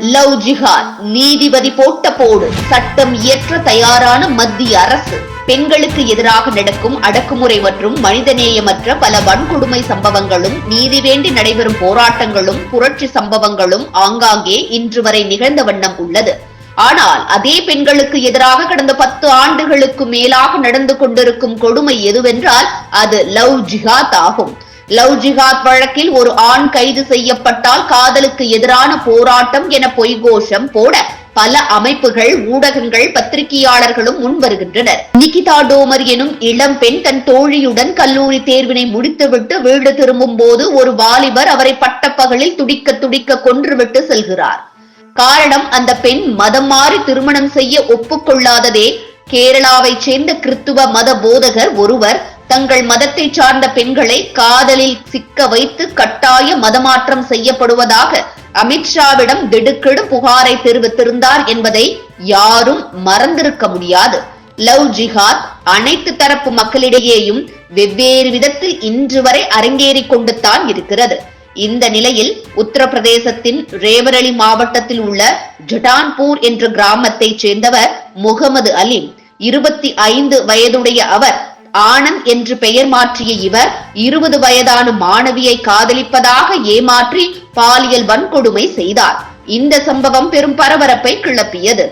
Love ஜிஹாத். நீதிபதி போட்ட போடு சட்டம் இயற்ற தயாரான மத்திய அரசு. பெண்களுக்கு எதிராக நடக்கும் அடக்குமுறை மற்றும் மனிதநேயமற்ற பல வன்கொடுமை சம்பவங்களும் நீதி வேண்டி நடைபெறும் போராட்டங்களும் புரட்சி சம்பவங்களும் ஆங்காங்கே இன்று வரை நிகழ்ந்த வண்ணம் உள்ளது. ஆனால் அதே பெண்களுக்கு எதிராக கடந்த பத்து ஆண்டுகளுக்கு மேலாக நடந்து கொண்டிருக்கும் கொடுமை எதுவென்றால் அது லவ் ஜிஹாத் ஆகும். லவ் ஜிஹாத் வழக்கில் ஒரு ஆண் கைது செய்யப்பட்டால் காதலுக்கு எதிரான போராட்டம் என பொய்கோஷம் போட பல அமைப்புகள் ஊடகங்கள் பத்திரிகையாளர்களும் முன் வருகின்றனர் நிகிதா டோமர் எனும் இளம் பெண் தன் தோழியுடன் கல்லூரி தேர்வினை முடித்துவிட்டு வீடு திரும்பும் போது ஒரு வாலிபர் அவரை பட்டப்பகலில் துடிக்க துடிக்க கொன்றுவிட்டு செல்கிறார். காரணம் அந்த பெண் மதம் மாறி திருமணம் செய்ய ஒப்புக்கொள்ளாததே. கேரளாவைச் சேர்ந்த கிறித்துவ மத போதகர் ஒருவர் தங்கள் மதத்தை சார்ந்த பெண்களை காதலில் சிக்க வைத்து கட்டாய மதமாற்றம் செய்யப்படுவதாக அமித்ஷாவிடம் திடுக்கிடு புகாரை தெரிவித்திருந்தார் என்பதை யாரும் மறந்திருக்க முடியாது. லவ் ஜிஹாத் அனைத்து தரப்பு மக்களிடையேயும் வெவ்வேறு விதத்தில் இன்று வரை அரங்கேறிக் கொண்டு தான் இருக்கிறது. இந்த நிலையில் உத்தரப்பிரதேசத்தின் ரேவரளி மாவட்டத்தில் உள்ள ஜடான்பூர் என்ற கிராமத்தைச் சேர்ந்தவர் முகமது அலீம். இருபத்தி ஐந்து வயதுடைய அவர் ஆனந்த் என்று பெயர் மாற்றிய இவர் இருபது வயதான மாணவியை காதலிப்பதாக ஏமாற்றி பாலியல் வன்கொடுமை செய்தார். இந்த சம்பவம் பெரும் பரபரப்பை கிளப்பியது.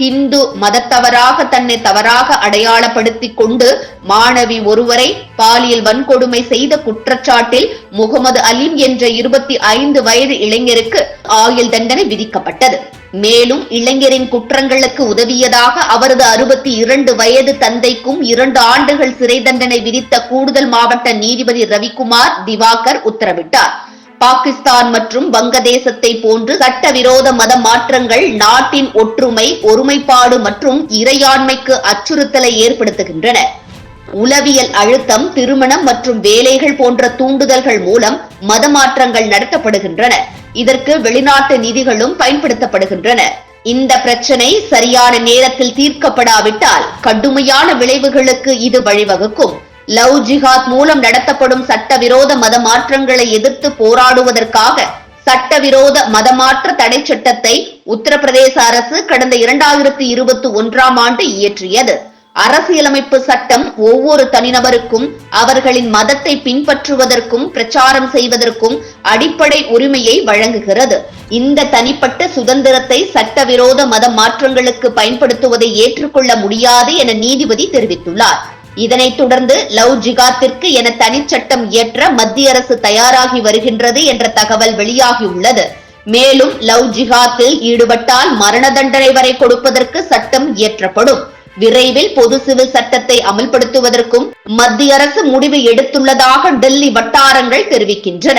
ஹிந்து மதத்தவராக தன்னை தவறாக அடையாளப்படுத்திக் கொண்டு மாணவி ஒருவரை பாலியல் வன்கொடுமை செய்த குற்றச்சாட்டில் முகமது அலிம் என்ற இருபத்தி ஐந்து வயது இளைஞருக்கு ஆயுள் தண்டனை விதிக்கப்பட்டது. மேலும் இளைஞரின் குற்றங்களுக்கு உதவியதாக அவரது அறுபத்தி இரண்டு வயது தந்தைக்கும் இரண்டு ஆண்டுகள் சிறை தண்டனை விதித்த கூடுதல் மாவட்ட நீதிபதி ரவிக்குமார் திவாகர் உத்தரவிட்டார். பாகிஸ்தான் மற்றும் வங்கதேசத்தை போன்று சட்டவிரோத மத மாற்றங்கள் நாட்டின் ஒற்றுமை ஒருமைப்பாடு மற்றும் இறையாண்மைக்கு அச்சுறுத்தலை ஏற்படுத்துகின்றன. உளவியல் அழுத்தம் திருமணம் மற்றும் வேலைகள் போன்ற தூண்டுதல்கள் மூலம் மத மாற்றங்கள் நடத்தப்படுகின்றன. இதற்கு வெளிநாட்டு நிதிகளும் பயன்படுத்தப்படுகின்றன. இந்த பிரச்சனை சரியான நேரத்தில் தீர்க்கப்படாவிட்டால் கடுமையான விளைவுகளுக்கு இது வழிவகுக்கும். லவ் ஜிஹாத் மூலம் நடத்தப்படும் சட்டவிரோத மத மாற்றங்களை எதிர்த்து போராடுவதற்காக சட்டவிரோத மதமாற்ற தடை சட்டத்தை உத்தரப்பிரதேச அரசு கடந்த இரண்டாயிரத்தி இருபத்தி ஒன்றாம் ஆண்டு இயற்றியது. அரசியலமைப்பு சட்டம் ஒவ்வொரு தனிநபருக்கும் அவர்களின் மதத்தை பின்பற்றுவதற்கும் பிரச்சாரம் செய்வதற்கும் அடிப்படை உரிமையை வழங்குகிறது. இந்த தனிப்பட்ட சுதந்திரத்தை சட்டவிரோத மத மாற்றங்களுக்கு பயன்படுத்துவதை ஏற்றுக்கொள்ள முடியாது என நீதிபதி தெரிவித்துள்ளார். இதனைத் தொடர்ந்து லவ் ஜிகாத்திற்கு என தனிச்சட்டம் இயற்ற மத்திய அரசு தயாராகி வருகின்றது என்ற தகவல் வெளியாகியுள்ளது மேலும் லவ் ஜிகாத்தில் ஈடுபட்டால் மரண தண்டனை வரை கொடுப்பதற்கு சட்டம் இயற்றப்படும். விரைவில் பொது சிவில் சட்டத்தை அமல்படுத்துவதற்கும் மத்திய அரசு முடிவு எடுத்துள்ளதாக டெல்லி வட்டாரங்கள் தெரிவிக்கின்றன.